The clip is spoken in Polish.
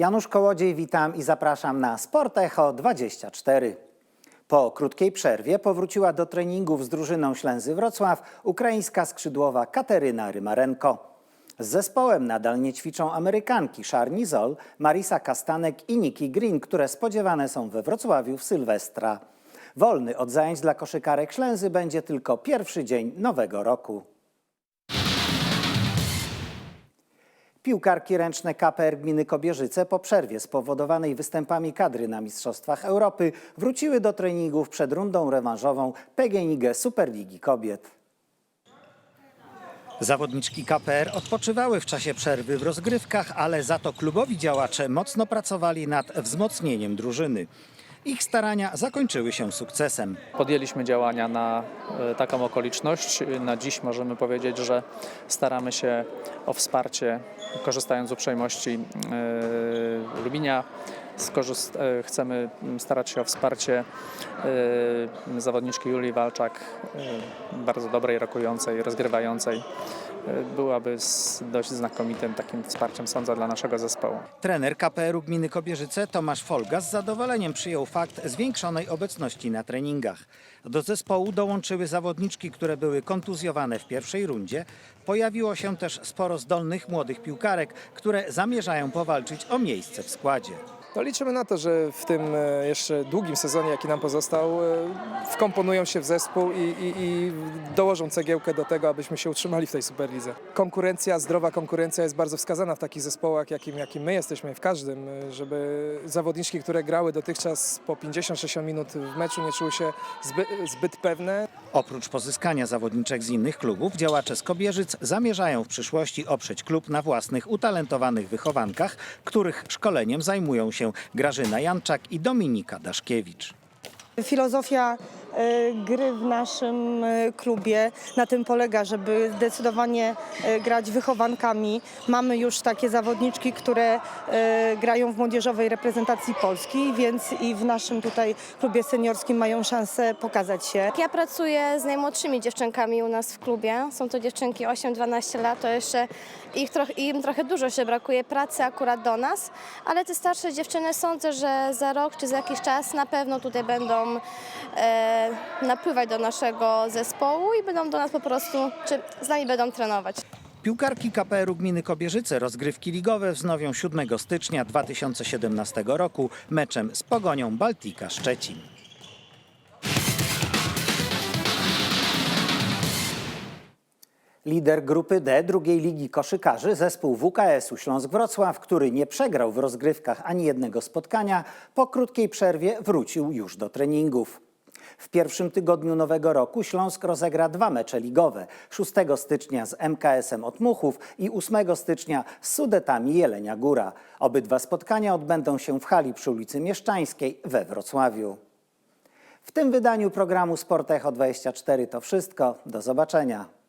Janusz Kołodziej, witam i zapraszam na Sport Echo 24. Po krótkiej przerwie powróciła do treningów z drużyną Ślęzy Wrocław ukraińska skrzydłowa Kateryna Rymarenko. Z zespołem nadal nie ćwiczą Amerykanki Szarni Zol, Marisa Kastanek i Nikki Green, które spodziewane są we Wrocławiu w Sylwestra. Wolny od zajęć dla koszykarek Ślęzy będzie tylko pierwszy dzień nowego roku. Piłkarki ręczne KPR Gminy Kobierzyce po przerwie spowodowanej występami kadry na Mistrzostwach Europy wróciły do treningów przed rundą rewanżową PGNiG Superligi Kobiet. Zawodniczki KPR odpoczywały w czasie przerwy w rozgrywkach, ale za to klubowi działacze mocno pracowali nad wzmocnieniem drużyny. Ich starania zakończyły się sukcesem. Podjęliśmy działania na e, taką okoliczność. Na dziś możemy powiedzieć, że staramy się o wsparcie, korzystając z uprzejmości e, Lubinia. E, chcemy starać się o wsparcie e, zawodniczki Julii Walczak, e, bardzo dobrej, rokującej, rozgrywającej. Byłaby dość znakomitym takim wsparciem, sądzę, dla naszego zespołu. Trener KPR-u Gminy Kobierzyce Tomasz Folga z zadowoleniem przyjął fakt zwiększonej obecności na treningach. Do zespołu dołączyły zawodniczki, które były kontuzjowane w pierwszej rundzie. Pojawiło się też sporo zdolnych młodych piłkarek, które zamierzają powalczyć o miejsce w składzie. No liczymy na to, że w tym e, jeszcze długim sezonie, jaki nam pozostał, e, wkomponują się w zespół i, i, i dołożą cegiełkę do tego, abyśmy się utrzymali w tej Superlidze. Konkurencja, zdrowa konkurencja jest bardzo wskazana w takich zespołach, jakim, jakim my jesteśmy, w każdym, e, żeby zawodniczki, które grały dotychczas po 50-60 minut w meczu nie czuły się zbyt, zbyt pewne. Oprócz pozyskania zawodniczek z innych klubów, działacze z Kobierzyc zamierzają w przyszłości oprzeć klub na własnych utalentowanych wychowankach, których szkoleniem zajmują się Grażyna Janczak i Dominika Daszkiewicz. Filozofia gry w naszym e, klubie na tym polega, żeby zdecydowanie e, grać wychowankami. Mamy już takie zawodniczki, które e, grają w młodzieżowej reprezentacji Polski, więc i w naszym tutaj klubie seniorskim mają szansę pokazać się. Ja pracuję z najmłodszymi dziewczynkami u nas w klubie. Są to dziewczynki 8-12 lat, to jeszcze ich troch, im trochę dużo się brakuje pracy akurat do nas, ale te starsze dziewczyny sądzę, że za rok czy za jakiś czas na pewno tutaj będą e, napływać do naszego zespołu i będą do nas po prostu, czy z nami będą trenować. Piłkarki KPR-u Gminy Kobierzyce rozgrywki ligowe wznowią 7 stycznia 2017 roku meczem z Pogonią Baltika Szczecin. Lider grupy D drugiej ligi koszykarzy, zespół WKS-u Śląsk Wrocław, który nie przegrał w rozgrywkach ani jednego spotkania, po krótkiej przerwie wrócił już do treningów. W pierwszym tygodniu nowego roku Śląsk rozegra dwa mecze ligowe. 6 stycznia z MKS-em Otmuchów i 8 stycznia z Sudetami Jelenia Góra. Obydwa spotkania odbędą się w hali przy ulicy Mieszczańskiej we Wrocławiu. W tym wydaniu programu Sport Echo 24 to wszystko. Do zobaczenia.